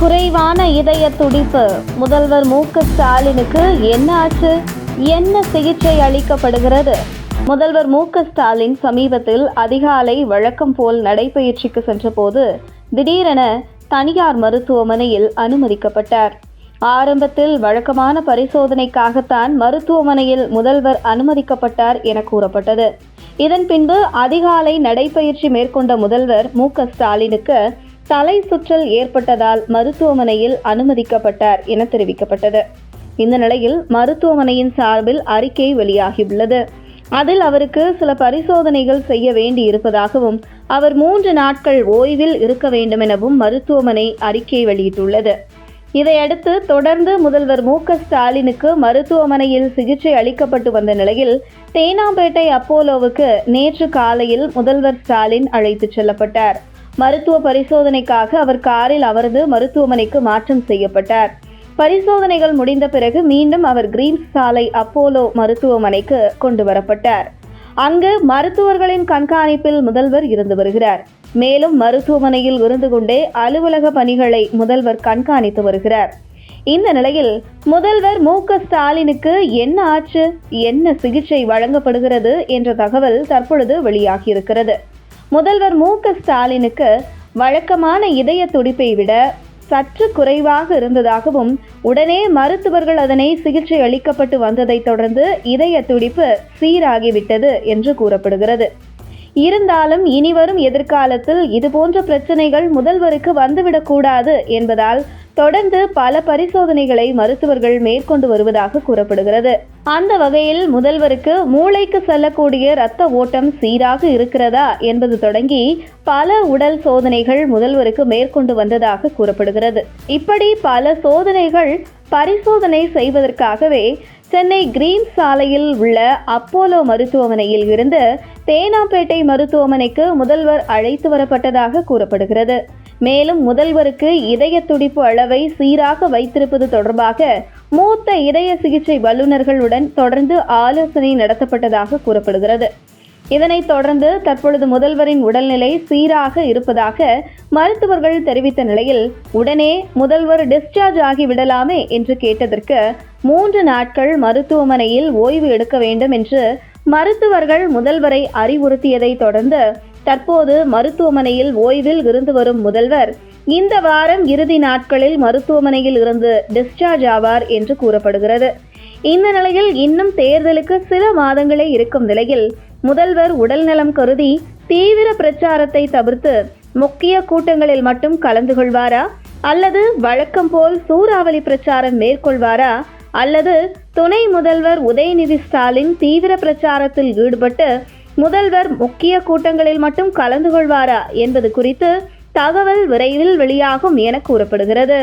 குறைவான இதய துடிப்பு. முதல்வர் மு. ஸ்டாலினுக்கு என்ன ஆச்சு? என்ன சிகிச்சை அளிக்கப்படுகிறது? முதல்வர் மு. ஸ்டாலின் சமீபத்தில் அதிகாலை வழக்கம் போல் நடைபயிற்சிக்கு சென்றபோது திடீரென தனியார் மருத்துவமனையில் அனுமதிக்கப்பட்டார். ஆரம்பத்தில் வழக்கமான பரிசோதனைக்காகத்தான் மருத்துவமனையில் முதல்வர் அனுமதிக்கப்பட்டார் என கூறப்பட்டது. இதன் பின்பு அதிகாலை நடைபயிற்சி மேற்கொண்ட முதல்வர் மு. ஸ்டாலினுக்கு தலை சுற்றல் ஏற்பட்டதால் மருத்துவமனையில் அனுமதிக்கப்பட்டார் என தெரிவிக்கப்பட்டது. இந்த நிலையில் மருத்துவமனையின் சார்பில் அறிக்கை வெளியாகியுள்ளது. அதில் அவருக்கு சில பரிசோதனைகள் செய்ய வேண்டி இருப்பதாகவும் அவர் மூன்று நாட்கள் ஓய்வில் இருக்க வேண்டும் எனவும் மருத்துவமனை அறிக்கை வெளியிட்டுள்ளது. இதையடுத்து தொடர்ந்து முதல்வர் மு க ஸ்டாலினுக்கு மருத்துவமனையில் சிகிச்சை அளிக்கப்பட்டு வந்த நிலையில் தேனாம்பேட்டை அப்போலோவுக்கு நேற்று காலையில் முதல்வர் ஸ்டாலின் அழைத்துச் செல்லப்பட்டார். மருத்துவ பரிசோதனைக்காக அவர் காரில் அவரது மருத்துவமனைக்கு மாற்றம் செய்யப்பட்டார். பரிசோதனைகள் முடிந்த பிறகு மீண்டும் அவர் கிரீன்ஸ் சாலை அப்போலோ மருத்துவமனைக்கு கொண்டு வரப்பட்டார். அங்கு மருத்துவர்களின் கண்காணிப்பில் முதல்வர் இருந்து வருகிறார். மேலும் மருத்துவமனையில் இருந்து கொண்டே அலுவலக பணிகளை முதல்வர் கண்காணித்து வருகிறார். இந்த நிலையில் முதல்வர் மு. க. ஸ்டாலினுக்கு என்ன ஆச்சு? என்ன சிகிச்சை வழங்கப்படுகிறது? என்ற தகவல் தற்பொழுது வெளியாகியிருக்கிறது. முதல்வர் மு ஸ்டாலினுக்கு வழக்கமான இதய துடிப்பை விட சற்று குறைவாக இருந்ததாகவும் உடனே மருத்துவர்கள் அதனை சிகிச்சை அளிக்கப்பட்டு வந்ததைத் தொடர்ந்து இதய துடிப்பு சீராகிவிட்டது என்று கூறப்படுகிறது. இருந்தாலும் இனிவரும் எதிர்காலத்தில் இதுபோன்ற பிரச்சனைகள் முதல்வருக்கு வந்துவிடக்கூடாது என்பதால் தொடர்ந்து பல பரிசோதனைகளை மருத்துவர்கள் மேற்கொண்டு வருவதாக கூறப்படுகிறது. அந்த வகையில் முதல்வருக்கு மூளைக்கு செல்லக்கூடிய இரத்த ஓட்டம் சீராக இருக்கிறதா என்பது தொடங்கி பல உடல் சோதனைகள் முதல்வருக்கு மேற்கொண்டு வந்ததாக கூறப்படுகிறது. இப்படி பல சோதனைகள் பரிசோதனை செய்வதற்காகவே சென்னை கிரீன் சாலையில் உள்ள அப்போலோ மருத்துவமனையில் இருந்து தேனாம்பேட்டை மருத்துவமனைக்கு முதல்வர் அழைத்து வரப்பட்டதாக கூறப்படுகிறது. மேலும் முதல்வருக்கு இதய துடிப்பு அளவை சீராக வைத்திருப்பது தொடர்பாக மூத்த இதய சிகிச்சை வல்லுநர்களுடன் தொடர்ந்து ஆலோசனை நடத்தப்பட்டதாக கூறப்படுகிறது. இதனைத் தொடர்ந்து தற்பொழுது முதல்வரின் உடல்நிலை சீராக இருப்பதாக மருத்துவர்கள் தெரிவித்த நிலையில் உடனே முதல்வர் டிஸ்சார்ஜ் ஆகி விடலாமே என்று கேட்டதற்கு மூன்று நாட்கள் மருத்துவமனையில் ஓய்வு எடுக்க வேண்டும் என்று மருத்துவர்கள் முதல்வரை அறிவுறுத்தியதை தொடர்ந்து தற்போது மருத்துவமனையில் ஓய்வில் இருந்து வரும் முதல்வர் இந்த வாரம் இறுதி நாட்களில் மருத்துவமனையில் இருந்து டிஸ்சார்ஜ் ஆவார் என்று கூறப்படுகிறது. இந்த நிலையில் இன்னும் தேர்தலுக்கு சில மாதங்களே இருக்கும் நிலையில் முதல்வர் உடல்நலம் கருதி தீவிர பிரச்சாரத்தை தவிர்த்து முக்கிய கூட்டங்களில் மட்டும் கலந்து கொள்வாரா? அல்லது வழக்கம் போல் சூறாவளி பிரச்சாரம் மேற்கொள்வாரா? அல்லது துணை முதல்வர் உதயநிதி ஸ்டாலின் தீவிர பிரச்சாரத்தில் ஈடுபட்டு முதல்வர் முக்கிய கூட்டங்களில் மட்டும் கலந்து கொள்வாரா என்பது குறித்து தகவல் விரைவில் வெளியாகும் என கூறப்படுகிறது.